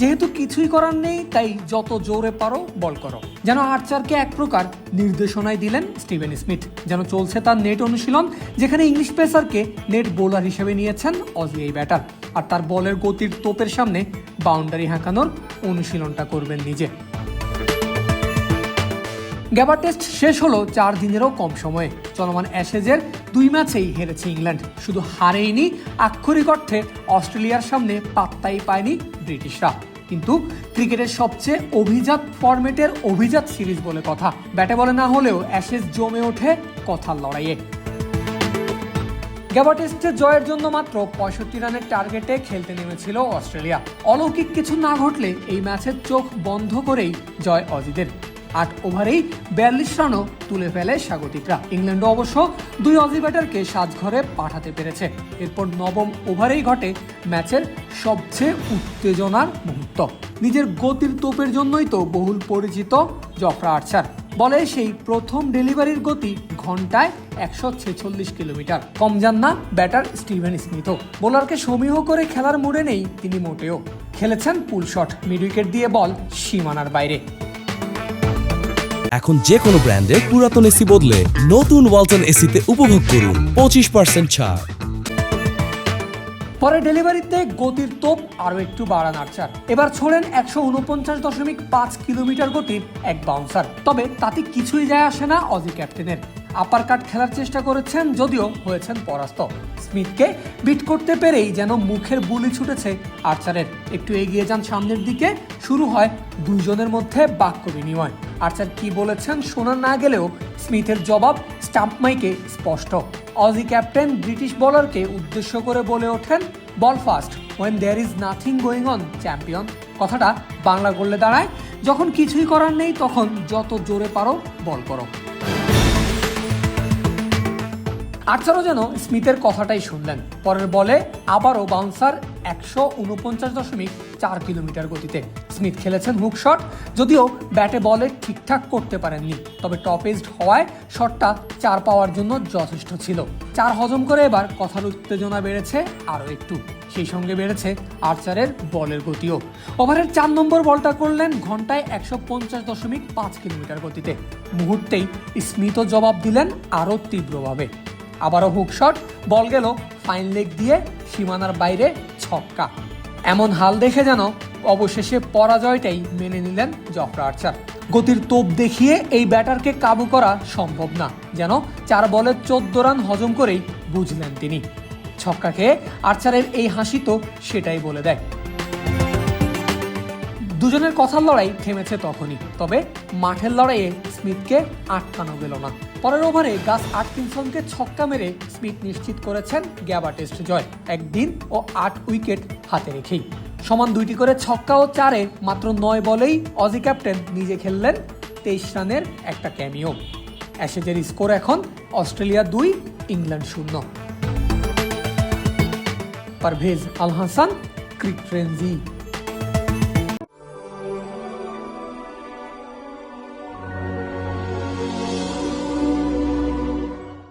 যেহেতু কিছুই করার নেই, তাই যত জোরে পারো বল করো। যেন আর্চারকে এক প্রকার নির্দেশনায় দিলেন স্টিভেন স্মিথ। যেন চলছে তার নেট অনুশীলন, যেখানে ইংলিশ পেসারকে নেট বোলার হিসেবে নিয়েছেন অজি এই ব্যাটার। আর তার বলের গতির তোপের সামনে বাউন্ডারি হাঁকানোর অনুশীলনটা করবেন নিজে। গ্যাবার টেস্ট শেষ হলো চার দিনেরও কম সময়ে। চলমান অ্যাশেজের দুই ম্যাচেই হেরেছে ইংল্যান্ড। শুধু হারেইনি, আক্ষরিক অর্থে অস্ট্রেলিয়ার সামনে পাত্তাই পায়নি ব্রিটিশরা। কিন্তু ক্রিকেটের সবচেয়ে অভিজাত ফরম্যাটের অভিজাত সিরিজ বলে কথা। ব্যাটে বলে না হলেও অ্যাশেজ জমে ওঠে কথার লড়াইয়ে। গ্যাবা টেস্টে জয়ের জন্য মাত্র পঁয়ষট্টি রানের টার্গেটে খেলতে নেমেছিল অস্ট্রেলিয়া। অলৌকিক কিছু না ঘটলে এই ম্যাচের চোখ বন্ধ করেই জয় অজিদের। আট ওভারেই বিয়াল্লিশ রানও তুলে ফেলে স্বাগতিকরা। ইংল্যান্ডও অবশ্য দুই অজি ব্যাটারকে সাজঘরে পাঠাতে পেরেছে। এরপর নবম ওভারেই ঘটে ম্যাচের সবচেয়ে উত্তেজনার মুহূর্ত। নিজের গতির তোপের জন্যই তো বহুল পরিচিত জফরা আর্চার। বলে সেই প্রথম ডেলিভারির গতি ঘন্টায় একশো ছেচল্লিশ কিলোমিটার। কম যান না ব্যাটার স্টিভেন স্মিথও বোলারকে সমীহ করে খেলার মোড়ে নেই তিনি মোটেও। খেলেছেন পুল শট, মিড উইকেট দিয়ে বল সীমানার বাইরে। এখন যে কোনো ব্র্যান্ডের পুরাতন এসি বদলে নতুন ওয়ালটন এসিতে উপভোগ করুন পঁচিশ পার্সেন্ট ছাড়। পরে ডেলিভারিতে গতির তোপ আরও একটু বাড়ান আর্চার। এবার ছোড়েন একশো উনপঞ্চাশ দশমিক পাঁচ কিলোমিটার গতির এক বাউন্সার তবে তাতে কিছুই যায় আসে না অজি ক্যাপ্টেনের আপার কাট খেলার চেষ্টা করেছেন যদিও হয়েছেন পরাস্ত। স্মিথকে বিট করতে পেরেই যেন মুখের বুলি ছুটেছে আর্চারের। একটু এগিয়ে যান সামনের দিকে, শুরু হয় দুইজনের মধ্যে বাক্য বিনিময়। আর্চার কি বলেছেন শোনা না গেলেও স্মিথের জবাব স্টাম্প মাইকে স্পষ্ট। অজি ক্যাপ্টেন ব্রিটিশ বোলারকে উদ্দেশ্য করে বলে ওঠেন বল fast when there is nothing going on champion কথাটা বাংলা করলে দাঁড়ায়, যখন কিছুই করার নেই, তখন যত জোরে পারো বল করো। আর্চারও যেন স্মিথের কথাটাই শুনলেন। পরের বলে আবারও বাউন্সার একশো উনপঞ্চাশ দশমিক চার কিলোমিটার গতিতে। স্মিথ খেলেছেন হুক শট যদিও ব্যাটে বলে ঠিকঠাক করতে পারেননি। তবে টপ এজড হওয়ায় শটটা চার পাওয়ার জন্য যথেষ্ট ছিল। চার হজম করে এবার কথার উত্তেজনা বেড়েছে আরও একটু। সেই সঙ্গে বেড়েছে আর্চারের বলের গতিও। ওভারের চার নম্বর বলটা করলেন ঘন্টায় একশো পঞ্চাশ দশমিক পাঁচ কিলোমিটার গতিতে। মুহূর্তেই স্মিথও জবাব দিলেন আরও তীব্রভাবে। আবারও হুক শট বল গেল ফাইন লেগ দিয়ে সীমানার বাইরে ছক্কা। এমন হাল দেখে যেন অবশেষে পরাজয়টাই মেনে নিলেন জফরা আর্চার। গতির তোপ দেখিয়ে এই ব্যাটারকে কাবু করা সম্ভব না, যেন চার বলে চোদ্দ রান হজম করেই বুঝলেন তিনি। ছক্কা খেয়ে আর্চারের এই হাসি তো সেটাই বলে দেয়। দুজনের কথার লড়াই থেমেছে তখনই, তবে মাঠের লড়াইয়ে স্মিথকে আটকানো গেল না। পরের ওভারে গাস আটকিনসনকে ছক্কা মেরে স্মিথ নিশ্চিত করেছেন গ্যাবা টেস্ট জয়। একদিন ও আট উইকেট হাতে রেখেই। সমান দুইটি করে ছক্কা ও চারে মাত্র নয় বলেই অজি ক্যাপ্টেন নিজে খেললেন তেইশ রানের একটা ক্যামিও। অ্যাশেজের স্কোর এখন অস্ট্রেলিয়া দুই, ইংল্যান্ড শূন্য। পারভেজ আল হাসান ক্রিক ফ্রেন্সি